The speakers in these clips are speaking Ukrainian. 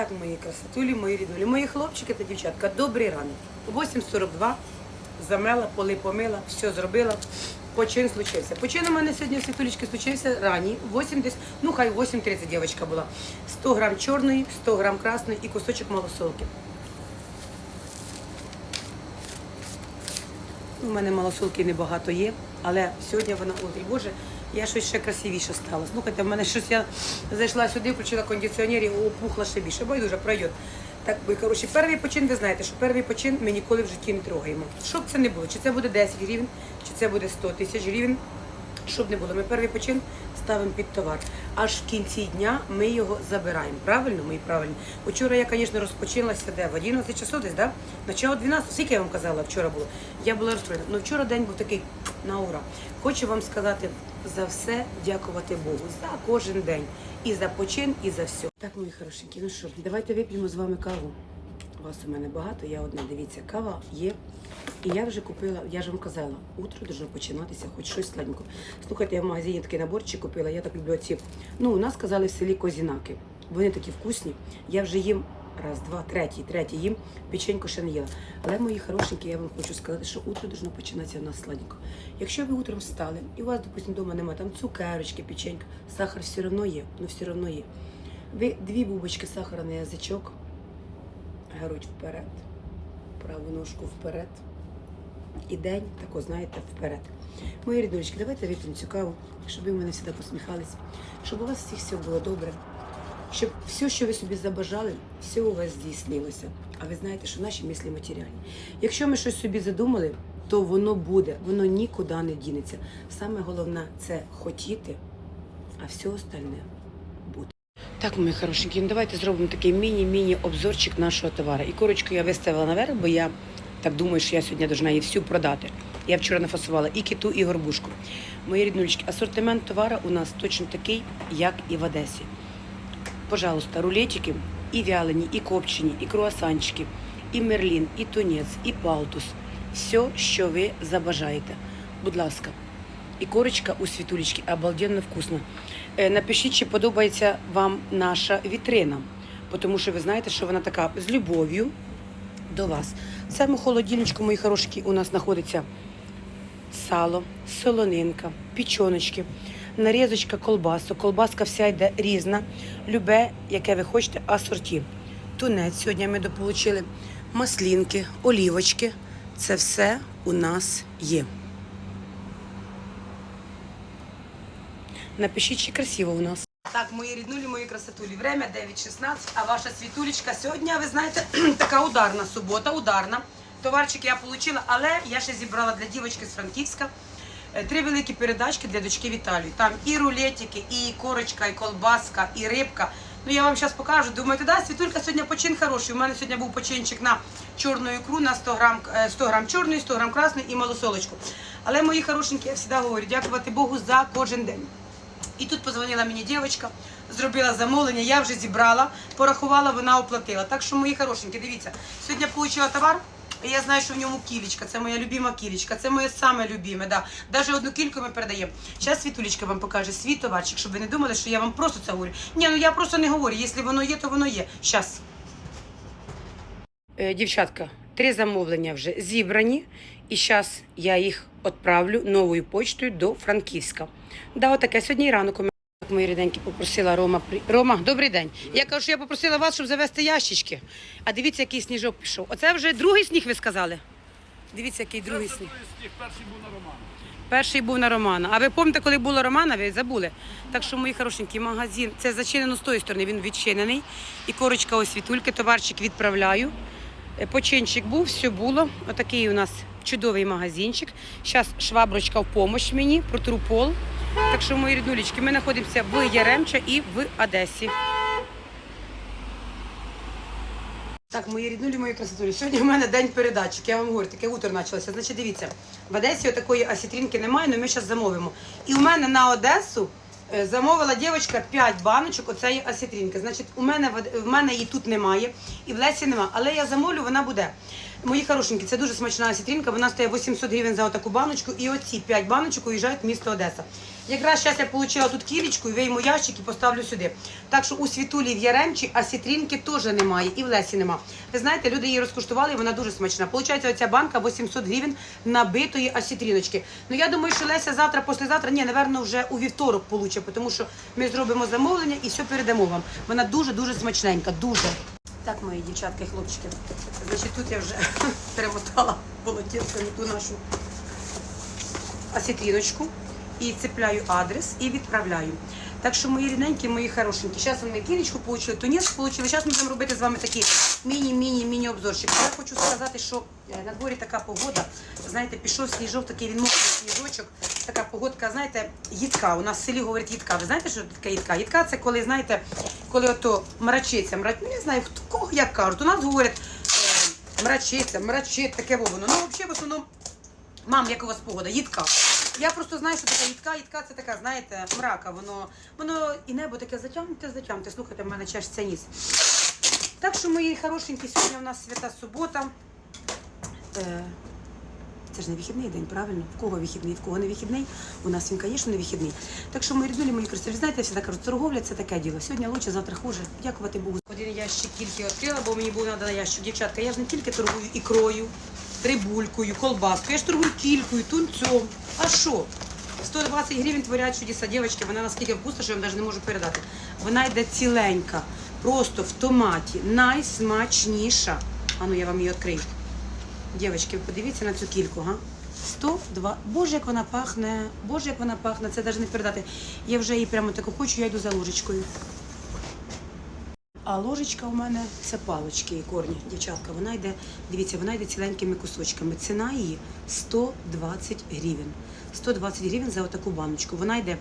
Так, мої красотулі, мої ріднулі, мої хлопчики та дівчатка, добрий ранок. 8.42, замела, поли помила, все зробила. Почин случився. Почин у мене сьогодні світулечки случився ранній, 8 ну хай 8.30 дівчинка була. 100 грам чорної, 100 грам красної і кусочок малосолки. У мене малосолки небагато є, але сьогодні вона утрі. Боже, я щось ще красивіше стала. Слухайте, в мене щось я зайшла сюди, включила кондиціонер і опухла ще більше. Байдуже, пройде. Так, бо, коротше, перший почин, ви знаєте, що перший почин ми ніколи в житті не трогаємо. Щоб це не було, чи це буде 10 гривень, чи це буде 100 тисяч гривень. Щоб не було, ми перший почин ставимо під товар. Аж в кінці дня ми його забираємо. Правильно? Ми правильно. Вчора я, звісно, розпочалася де? В 11 часов десь, да? Начало 12, скільки я вам казала, вчора було. Я була розстроєна. Ну вчора день був такий на ура. Хочу вам сказати за все дякувати Богу. За кожен день. І за почин, і за все. Так, мої хорошенькі, ну що, давайте вип'ємо з вами каву. Вас у мене багато, я одна, дивіться, кава є. І я вже купила, я ж вам казала, утро должно починатися, хоч щось сладенько. Слухайте, я в магазині такий наборчик купила, я так люблю ці. Ну, у нас казали в селі козінаки. Вони такі вкусні. Я вже їм раз, два, третій, третій їм, печеньку ще не їла. Але мої хорошенькі, я вам хочу сказати, що утро должно починатися у нас сладенько. Якщо ви утром встали, і у вас, допустимо, вдома немає там цукерочки, печенька, сахар все одно є, ну все одно є. Ви дві бубочки сахара на язичок, грудь вперед, праву ножку вперед. І день, тако, знаєте, вперед. Мої ріднулечки, давайте вип'ємо цю каву, щоб ви мене завжди посміхались, щоб у вас всіх все було добре, щоб все, що ви собі забажали, все у вас здійснилося. А ви знаєте, що наші мислі матеріальні. Якщо ми щось собі задумали, то воно буде, воно нікуди не дінеться. Саме головне це хотіти, а все остальне буде. Так, мої хорошенькі, ну давайте зробимо такий міні-міні обзорчик нашого товару. І корочку я виставила наверх, бо я так думаю, що я сьогодні должна її всю продати. Я вчора нафасувала і киту, і горбушку. Мої ріднулечки, асортимент товару у нас точно такий, як і в Одесі. Пожалуйста, рулетики і вялені, і копчені, і круасанчики, і мерлін, і тунець, і палтус. Все, що ви забажаєте. Будь ласка. І корочка у світулечки обалденно вкусна. Е, Напишіть, чи подобається вам наша вітрина, тому що ви знаєте, що вона така з любов'ю до вас. В цьому холодильничку, мої хороші, у нас знаходиться сало, солонинка, пічоночки, нарізочка колбасу. Колбаска вся йде різна. Любе, яке ви хочете, асорті. Тунець сьогодні ми дополучили, маслінки, олівочки. Це все у нас є. Напишіть, чи красиво у нас. Так, мої ріднулі, мої красотулі. Время 9.16, а ваша світулечка сьогодні, ви знаєте, така ударна субота, ударна. Товарчик я отримала, але я ще зібрала для дівчинки з Франківська три великі передачки для дочки Віталії. Там і рулетики, і корочка, і колбаска, і рибка. Ну я вам зараз покажу. Думаєте, да, світулька сьогодні почин хороший. У мене сьогодні був починчик на чорну ікру, на 100 грам, е, 100 грам чорної, 100 грам красної і малосолочку. Але мої хорошенькі, я завжди говорю, дякувати Богу за кожен день. І тут позвонила мені дівчинка, зробила замовлення, я вже зібрала, порахувала, вона оплатила. Так що, мої хорошенькі, дивіться, сьогодні я отримала товар, я знаю, що в ньому кілечка, це моя любима кілечка, це моє саме любиме, да. Навіть одну кільку ми передаємо. Зараз Світулечка вам покаже свій товарчик, щоб ви не думали, що я вам просто це говорю. Ні, ну я просто не говорю, якщо воно є, то воно є. Зараз. Е, Дівчатка, три замовлення вже зібрані, і зараз я їх відправлю новою почтою до Франківська. Да, отаке сьогодні ранок у мене. Так, Мої ріденькі попросила Рома. Рома, добрий день. Я кажу, що я попросила вас, щоб завести ящички. А дивіться, який сніжок пішов. Оце вже другий сніг, ви сказали? Дивіться, який другий сніг. Перший був на Романа. Перший був на Романа. А ви пам'ятаєте, коли було Романа, ви забули. Так що, мої хорошенькі, магазин, це зачинено з тої сторони, він відчинений. І корочка ось світульки, товарчик відправляю. Е, Починчик був, все було. Отакий у нас чудовий магазинчик. Зараз шваброчка в помощь мені, протру пол. Так що, мої ріднулечки, ми знаходимося в Яремча і в Одесі. Так, мої ріднулі, мої красотулі. Сьогодні у мене день передачок. Я вам говорю, таке утро почалося. Значить, дивіться, в Одесі такої асітрінки немає, але ми зараз замовимо. І у мене на Одесу е, замовила дівчинка 5 баночок оцеї асітрінки. Значить, у мене в в мене її тут немає, і в Лесі немає. Але я замовлю, вона буде. Мої хорошенькі, це дуже смачна асітрінка. Вона стоїть 800 гривень за отаку баночку. І оці 5 баночок уїжджають в місто Одеса. Якраз зараз я отримала тут кілечку, вийму ящик і поставлю сюди. Так що у Світулі в Яремчі асітрінки теж немає, і в Лесі нема. Ви знаєте, люди її розкуштували, і вона дуже смачна. Получається, оця банка 800 гривень набитої асітріночки. Ну я думаю, що Леся завтра, післязавтра, ні, напевно, вже у вівторок получить, тому що ми зробимо замовлення і все передамо вам. Вона дуже-дуже смачненька, дуже. Так, мої дівчатки хлопчики. Значить, тут я вже перемотала полотенцем ту нашу осетріночку і цепляю адрес і відправляю. Так що мої рідненькі, мої хорошенькі. Зараз ми кілечку получили, тунець получили. Зараз ми будемо робити з вами такі міні-міні-міні обзорчик. Я хочу сказати, що е, на дворі така погода. Знаєте, пішов сніжок, такий він мокрий сніжочок. Така погодка, знаєте, їдка. У нас в селі говорять їдка. Ви знаєте, що таке їдка? Їдка це коли, знаєте, коли ото мрачиться, мрач... ну, не знаю, хто кого як кажуть. У нас говорять е, мрачиться, мрачить, таке воно. Ну, взагалі, в основному Мам, як у вас погода? Їдка. Я просто знаю, що таке їдка. Їдка це така, знаєте, мрака. Воно, воно і небо таке затягнуте, затягнуте. Слухайте, в мене чашця ніс. Так що, мої хорошенькі, сьогодні у нас свята субота. Е, це ж не вихідний день, правильно? В кого вихідний, в кого не вихідний? У нас він, звісно, не вихідний. Так що, мої ріднулі, мої красиві, знаєте, я завжди кажу, торговля це таке діло. Сьогодні лучше, завтра хуже. Дякувати Богу. Один ящик тільки відкрила, бо мені був треба ящик. Дівчатка, я ж не тільки торгую ікрою, рибулькою, колбаскою, я ж торгую кількою, тунцем. А що? 120 гривень творять чудеса. Дівчатки, вона наскільки вкусна, що я вам навіть не можу передати. Вона йде ціленька, просто в томаті, найсмачніша. А ну я вам її відкрию. Дівчатки, подивіться на цю кільку, га? 102. Боже, як вона пахне, боже, як вона пахне, це навіть не передати. Я вже її прямо таку хочу, я йду за ложечкою. А ложечка у мене це палочки і корні, дівчатка. Вона йде, дивіться, вона йде ціленькими кусочками. Ціна її 120 гривень. 120 гривень за отаку баночку. Вона йде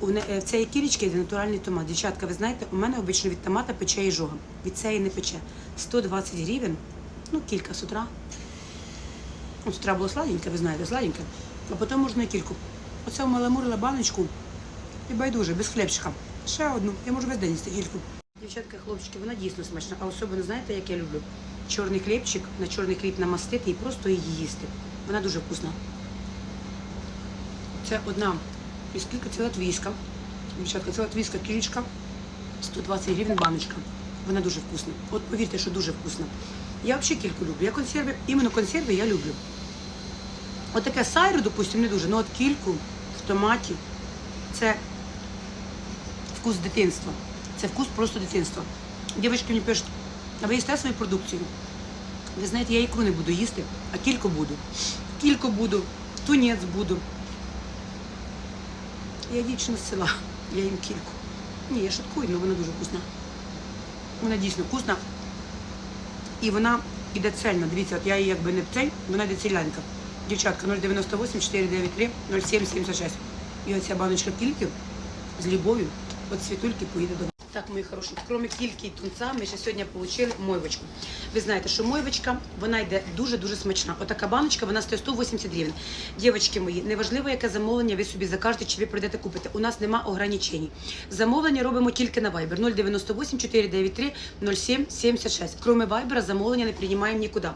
у е, в цієї кілечки йде натуральний томат. Дівчатка, ви знаєте, у мене обично від томата пече і жога. Від цієї не пече. 120 гривень, ну кілька з утра. З утра було сладеньке, ви знаєте, сладеньке. А потім можна і кільку. Оце вмаламурила баночку і байдуже, без хлібчика. Ще одну. Я можу весь день їсти кільку. Дівчатка, хлопчики, вона дійсно смачна. А особливо знаєте, як я люблю? Чорний хлібчик, на чорний хліб намастити і просто її їсти. Вона дуже вкусна. Це одна і скільки це латвійська. Дівчатка, це латвійська кілечка, 120 гривень баночка. Вона дуже вкусна. От повірте, що дуже вкусна. Я взагалі кільку люблю. Я консерви, іменно консерви я люблю. От таке сайру, допустимо, не дуже. Ну от кільку в томаті це вкус дитинства. Це вкус просто дитинства. Дівчатки мені пишуть, а ви їсте свою продукцію? Ви знаєте, я ікру не буду їсти, а кілько буду. Кілько буду, тунець буду. Я дівчина з села, я їм кільку. Ні, я шуткую, але вона дуже вкусна. Вона дійсно вкусна. І вона іде цельна. Дивіться, от я її якби не цей, вона йде ціленька. Дівчатка 098 493 0776. І оця баночка кільки з любов'ю от світульки поїде до. Так, мої хороші, крім кільки і тунця, ми ще сьогодні отримали мойвочку. Ви знаєте, що мойвочка, вона йде дуже-дуже смачна. Отака баночка, вона стоїть 180 гривень. Дівчатки мої, неважливо, яке замовлення ви собі закажете, чи ви прийдете купити. У нас нема ограничень. Замовлення робимо тільки на Viber 098 493 07 76. Кроме Viber, замовлення не приймаємо нікуди.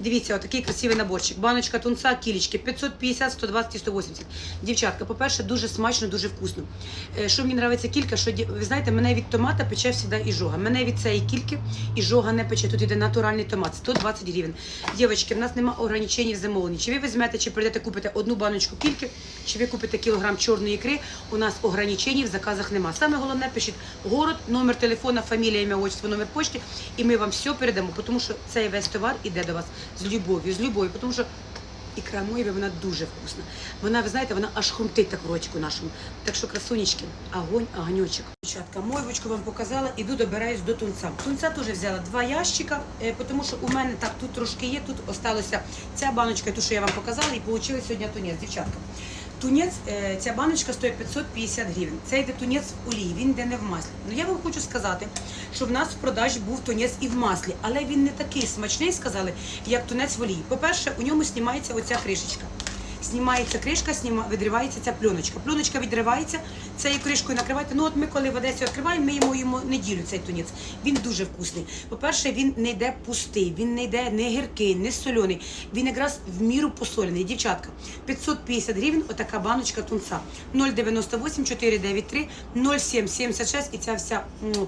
Дивіться, отакий красивий наборчик. Баночка тунца, кілечки 550, 120 і 180. Дівчатка, по-перше, дуже смачно, дуже вкусно. Е, Що мені подобається кілька, що ви знаєте, мене від томата пече завжди і жога. Мене від цієї кільки і жога не пече. Тут іде натуральний томат, 120 гривень. Дівчатки, в нас нема ограничень в замовленні. Чи ви візьмете, чи прийдете купите одну баночку кільки, чи ви купите кілограм чорної ікри, у нас ограничень в заказах нема. Саме головне, пишіть город, номер телефона, фамілія, ім'я, отчество, номер почти, і ми вам все передамо, тому що цей весь товар іде до вас з любов'ю, з любов'ю, тому що Ікра Моєві, вона дуже вкусна. Вона, ви знаєте, вона аж хрумтить так в ротику нашому. Так що, красунечки, огонь, огоньочок. Дівчатка, мойвочку вам показала, іду добираюсь до тунця. Тунця теж взяла два ящика, е, тому що у мене так тут трошки є, тут осталося ця баночка, ту, що я вам показала, і отримали сьогодні тунець, дівчатка. Тунець, е, ця баночка стоїть 550 гривень. Це йде тунець в олії, він йде не в маслі. Ну я вам хочу сказати, що в нас в продажі був тунець і в маслі, але він не такий смачний, сказали, як тунець в олії. По-перше, у ньому знімається оця кришечка. Знімається кришка, відривається ця пленочка. Пленочка відривається, цією кришкою накривайте. Ну от ми коли в Одесі відкриваємо, ми йому їмо неділю цей тунець. Він дуже вкусний. По-перше, він не йде пустий, він не йде не гіркий, не соляний. Він якраз в міру посолений. Дівчатка, 550 гривень, отака баночка тунца. 098 493 0776 і ця вся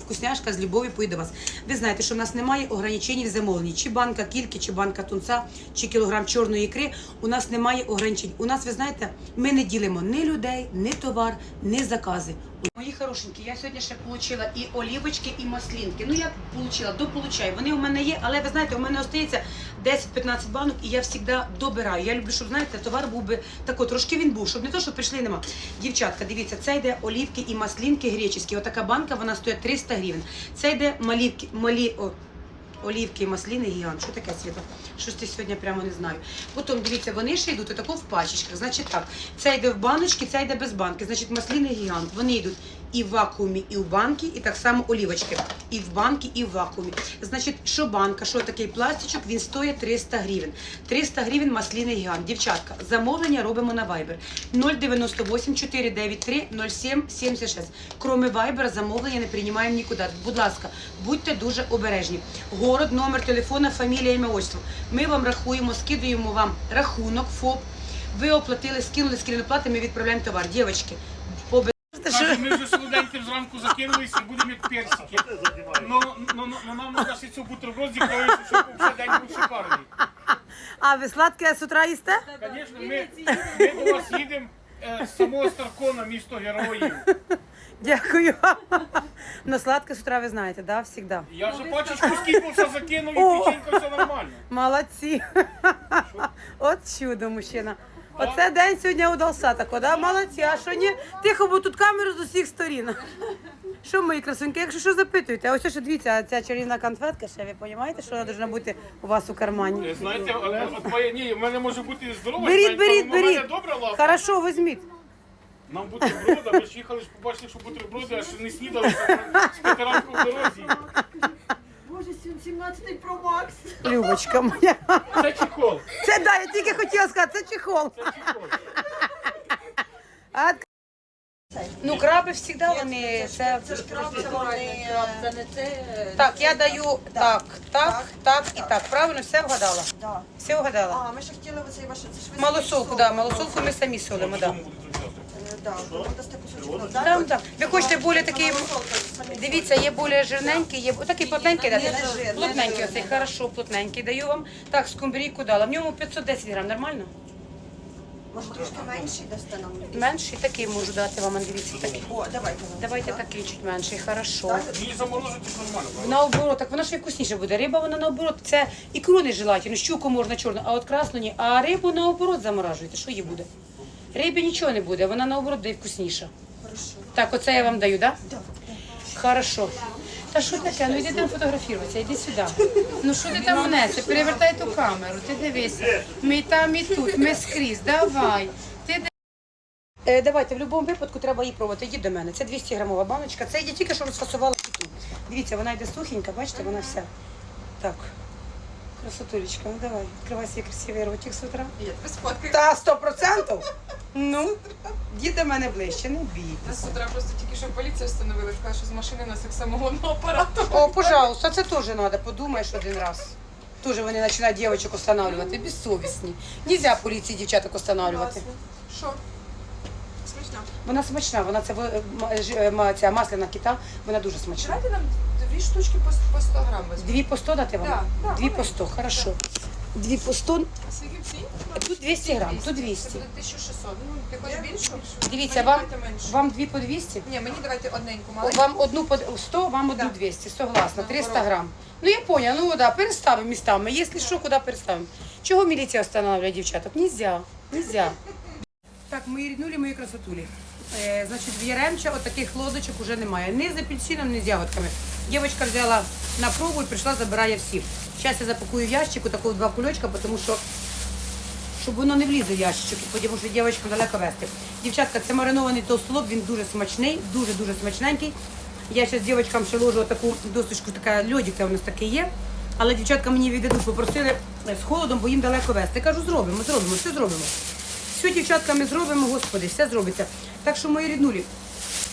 вкусняшка з любов'ю поїде вас. Ви знаєте, що в нас немає ограничень в замовленні. Чи банка кільки, чи банка тунца, чи кілограм чорної ікри. У нас немає ограничень. У нас, ви знаєте, ми не ділимо ні людей, ні товар, ні закази. Мої хорошенькі, я сьогодні ще отримала і олівочки, і маслінки. Ну як отримала, дополучаю. Вони у мене є, але ви знаєте, у мене остається 10-15 банок, і я завжди добираю. Я люблю, щоб знаєте, товар був би тако, трошки він був, щоб не то, що прийшли, нема. Дівчатка, дивіться, це йде олівки і маслінки греческі. Отака банка, вона стоїть 300 гривень. Це йде малівки, малі. О, Олівки масліни гігант. Що таке світло? Щось ти сьогодні прямо не знаю. Потім дивіться, вони ще йдуть отако в пачечках. Значить так, це йде в баночки, це йде без банки. Значить, масліни гігант. Вони йдуть і в вакуумі, і в банки, і так само олівочки. І в банки, і в вакуумі. Значить, що банка, що такий пластичок, він стоїть 300 гривень. 300 гривень масліни гігант. Дівчатка, замовлення робимо на Viber 098 493 07 76. Кроме Viber, замовлення не приймаємо нікуди. Будь ласка, будьте дуже обережні. Город, номер телефона, фамілія, ім'я, отчество. Ми вам рахуємо, скидуємо вам рахунок, ФОП. Ви оплатили, скинули скрін ми відправляємо товар. Дівчатки, по Каже, ми вже солоденьким зранку будемо як персики. Ну, ну, ну, ну нам треба ще цю бутерброд зіклеїти, щоб день був шикарний. А ви сладке з утра їсте? Звісно, ми, ми до вас їдемо е, з самого Старкона, місто героїв. Дякую. Ну, сладке з утра ви знаєте, да, завжди. Я вже пачечку скіпався, закинув О. і печенька все нормально. Молодці. От чудо, мужчина. Оце день сьогодні удався тако, да? Молодці. А що ні? Тихо, бо тут камеру з усіх сторін. Що, мої красуньки, якщо що запитуєте, а ось що дивіться, ця чарівна конфетка, ще ви розумієте, що вона повинна бути у вас у кармані? Е, Знаєте, але от моє, ні, в мене може бути здорова, Беріть, беріть, беріть. добра лапа. Хорошо, візьміть. Нам бутерброда, ми ж їхали, ж побачили, що бутерброди, аж не снідали з п'ятиранку в дорозі. Боже, 17-й Pro Max. Любочка моя. Це чехол, Це да, я тільки хотіла сказати, це чехол. це чехол. А... Ну, краби завжди вони. Це... Це ж краб, це вони... Це не це... Так, я даю так, так, так і так. Правильно, все вгадала? Да. Все вгадала. А, ми ще хотіли оцей ваш... Це ж ви Малосолку, да, малосолку ми самі солимо, да. Е, Да, ви дасте кусочок. Ну, Там, так. Ви хочете більш такий, Малосолка самі дивіться, є більш жирненький, є такий плотненький, Не дати? Плотненький не оцей, хорошо, плотненький. Даю вам. Так, скумбрійку дала. В ньому 510 грам, нормально? Може трошки менший дасте нам? Менший такий можу дати вам, дивіться, такий. О, давайте. нам. Давайте такий чуть менший, хорошо. Її заморозити нормально. Наоборот, так вона ще й вкусніше буде. Риба вона наоборот, це ікру не желательно, щуку можна чорну, а от красну ні. А рибу наоборот заморажуєте. Що їй буде? Рибі нічого не буде, вона наоборот буде вкусніша. Хорошо. Так, оце я вам даю, так? Да? Да. Хорошо. Та що таке? Ну йди там фотографуватися, йди сюди. Ну що ти там несе? Перевертай ту камеру, ти дивись. Ми там, і тут, ми скрізь, давай. Е, давайте, в будь-якому випадку треба її пробувати. Йдіть до мене. Це 200 грамова баночка. Це я тільки що розфасувала тут. Дивіться, вона йде сухенька, бачите, вона вся. Так. Красотулечка, ну давай, відкривай свій красивий ротик з утра. Я тебе сфоткаю. Та, сто процентів? Ну, йди до мене ближче, не бійте. Нас з утра просто тільки що поліція встановили, сказала, що з машини нас як самогонного апарату. О, пожалуйста, це теж треба, подумаєш один раз. Тоже вони починають дівчаток встановлювати, безсовісні. Нельзя поліції дівчаток встановлювати. Що? Смачно. Вона смачна, вона це е, м- ж- е, м- ця масляна кита, вона дуже смачна. Давайте нам дві штучки по, по 100 грам візьмемо. Дві по 100 дати вам? Да, да, Дві по 100, хорошо. Дві по 100, А скільки всі? тут 200 грам, тут Це 200. буде 1600. Ну, ти хочеш більшу? Дивіться, Мені вам, давайте меншу. вам дві по 200? Ні, мені давайте одненьку, маленьку. Вам одну по 100, вам одну Да. 200, согласна, 300 Наоборот. грам. Ну я поняла, ну да, переставимо містами. Якщо що, куди переставимо? Чого міліція встановлює дівчаток? Нельзя, нельзя. Так, мої ріднулі, мої красотулі. Е, значить, в Яремча от таких лодочок вже немає. Ні з апельсином, ні з ягодками. Дівчинка взяла на пробу і прийшла, забирає всі. Зараз я запакую в ящик, такого два кульочка, тому що щоб воно не влізло в ящичок, тому що дівчинка далеко вести. Дівчатка, це маринований толстолоб, він дуже смачний, дуже-дуже смачненький. Я зараз дівчаткам ще ложу таку досочку, така льодика у нас такий є. Але дівчатка мені віддадуть, попросили е, з холодом, бо їм далеко вести. Я кажу, зробимо, зробимо, все зробимо. Все, дівчатка, ми зробимо, господи, все зробиться. Так що, мої ріднулі,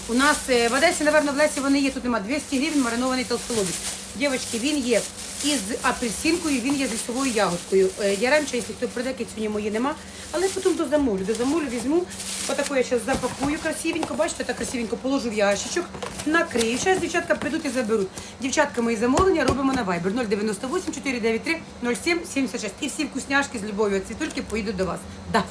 У нас е, в Одесі, напевно, в Лесі вони є, тут нема 200 гривень маринований толстолобік. Дівчатки, він є із апельсинкою, він є з лісовою ягодкою. Я раніше, якщо хто прийде, сьогодні мої нема, але потім дозамовлю. Дозамовлю, візьму, отаку я зараз запакую красивенько, бачите, так красивенько положу в ящичок, накрию. Зараз дівчатка прийдуть і заберуть. Дівчатка, мої замовлення робимо на Viber 098 493 07 76. І всі вкусняшки з любов'ю від світульки поїдуть до вас. Да.